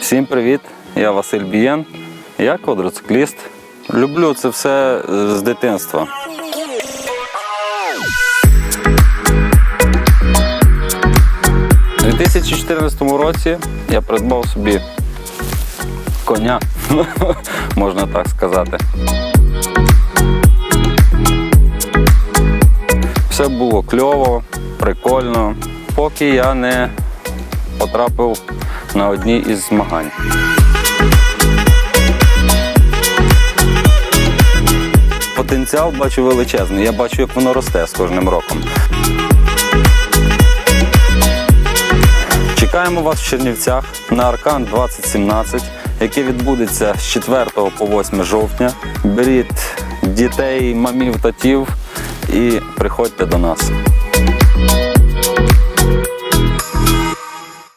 Всім привіт! Я Василь Бієн. Я квадроцикліст. Люблю це все з дитинства. У 2014 році я придбав собі коня, можна так сказати. Все було кльово, прикольно, поки я не потрапив на одні із змагань. Потенціал бачу величезний. Я бачу, як воно росте з кожним роком. Чекаємо вас в Чернівцях на Аркан 2017, який відбудеться з 4 по 8 жовтня. Беріть дітей, мамів, татів і приходьте до нас.